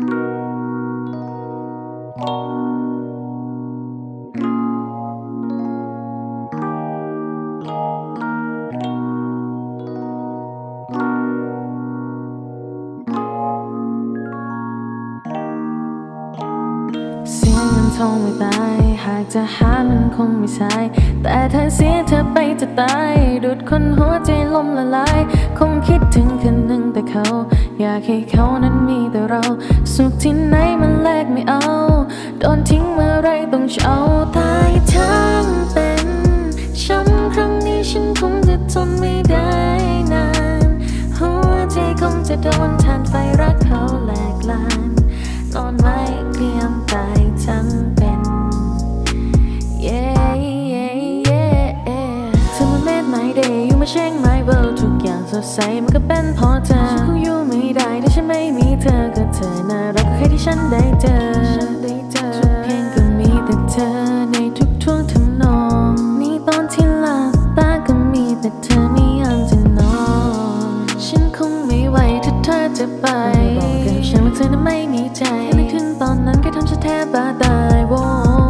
เสียเงินทองไม่ตาย หากจะหามันคงไม่ใช่ แต่ถ้าเสียเธอไปจะตายดุดคนหัวใจลมละลาย คงคิดถึงคืนหนึ่งแต่เขา อยากให้เขานั้นมีแต่เรา สุขที่ไหนมันแลกไม่เอา โดนทิ้งเมื่อไรต้องเช่าตายทั้งเป็นช้ำครั้งนี้ฉันคงจะทนไม่ได้นาน หัวใจคงจะโดนทานไฟรักเขาแหลกลานนอนไม่เกลียมตายทั้งเป็นเย้เย้เย้เธอมา made my day อยู่มา change my world ทุกอย่าง สดใสมันก็เป็นเพราะเธอฉันคงอยู่ไม่ได้ถ้าฉันไม่มีเธอก็เธอน่ารักกว่าใครที่ฉันได้เจอทุกเพลงก็มีแต่เธอในทุกท่วงทำนองนี่ตอนที่หลับตาก็มีแต่เธอไม่อยากจะนอนฉันคงไม่ไหวถ้าเธอจะไปบอกกับฉันว่าเธอนั้นไม่มีใจนึกถึงตอนนั้นก็ทำฉันแทบบ้าตายโวอย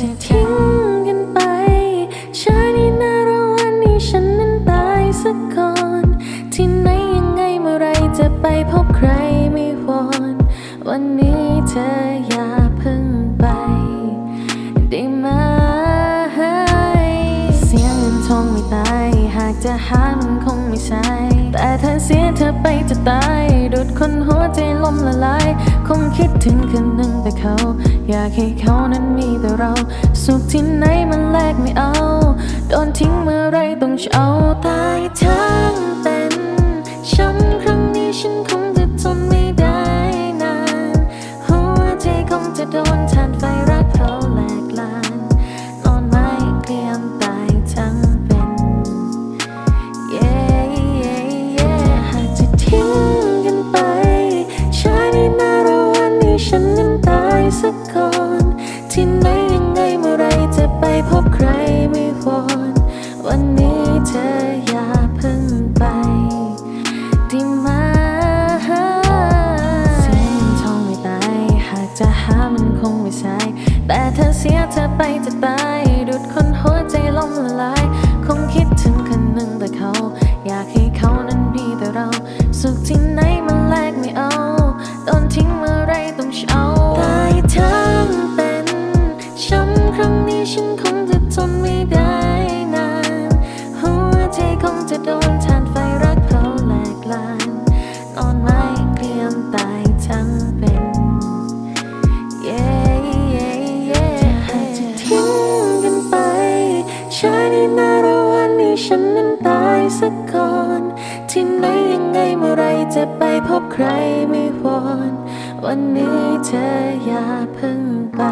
จะทิ้งกันไปชาตินี้นาระวันนี้ฉันนั้นตายสักก่อน ที่ไหนยังไงเมื่อไรจะไปพบใครไม่วอนวันนี้เธอ หามันคงไม่ใช่ แต่เธอเสียเธอไปจะตายดุดคนหัวใจลมละลาย คงคิดถึงคืนหนึ่งแต่เขา อยากให้เขานั้นมีแต่เรา สุขที่ไหนมันแลกไม่เอา โดนทิ้งเมื่อไรต้องเช่าตายทั้งเป็นช้ำครั้งนี้ฉันค แต่เธอเสียเธอไปจะตาย ฉันนั้นตายสักก่อน ที่ไหนยังไงเมื่อไรจะไปพบใครไม่วอนวันนี้เธออย่าเพิ่งไป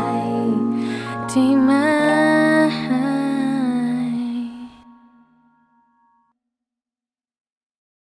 ที่มา